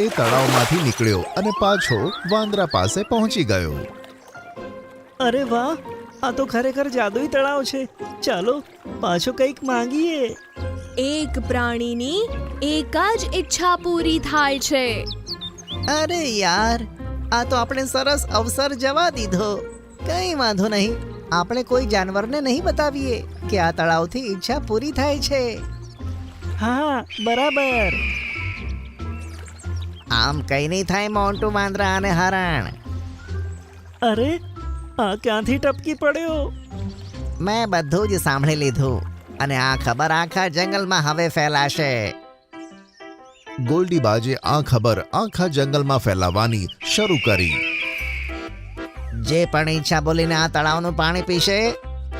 એ તળાવમાંથી નીકળ્યો અને પાછો વાંદરા પાસે પહોંચી ગયો. અરે વાહ આ તો ખરેખર જાદુઈ તળાવ છે. ચાલો પાછો કંઈક માંગીએ. એક પ્રાણીની એક જ ઈચ્છા પૂરી થાય છે. અરે યાર આ તો આપણે સરસ અવસર જવા દીધો. કંઈ વાંધો નહીં આપણે કોઈ જાનવરને નહીં બતાવીએ કે આ તળાવથી ઈચ્છા પૂરી થાય છે. હા બરાબર. આમ કઈ નહીં થાય મોન્ટુ વાંદરા અને હરણ. અરે આ ક્યાંથી ટપકી પડ્યો? મેં બધું જ સાંભળી લીધું અને આ ખબર આખા જંગલમાં હવે ફેલાશે. ગોલ્ડીબાજે આ ખબર આખા જંગલમાં ફેલાવાની શરૂ કરી. જે પણ ઈચ્છા બોલીને આ તળાવનું પાણી પીશે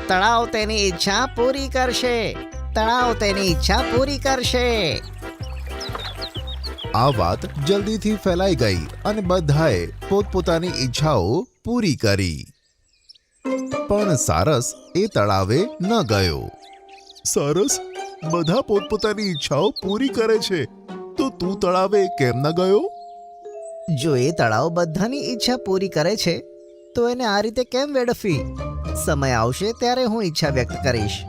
તળાવ તેની ઈચ્છા પૂરી કરશે. તળાવ તેની ઈચ્છા પૂરી કરશે. આ વાત જલ્દીથી ફેલાઈ ગઈ અને બધાએ પોતપોતાની ઈચ્છાઓ પૂરી કરી. પણ સારસ એ તળાવે ન ગયો. સારસ, બધા પોતપોતાની ઈચ્છાઓ પૂરી કરે છે. તો તું તળાવે કેમ ન ગયો? જો એ તળાવ બધાની ઈચ્છા પૂરી કરે છે, તો એને આ રીતે કેમ વેડફી? સમય આવશે ત્યારે હું ઈચ્છા વ્યક્ત કરીશ.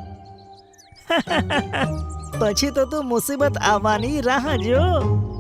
પછી તો તું મુસીબત આવવાની રાહ જો.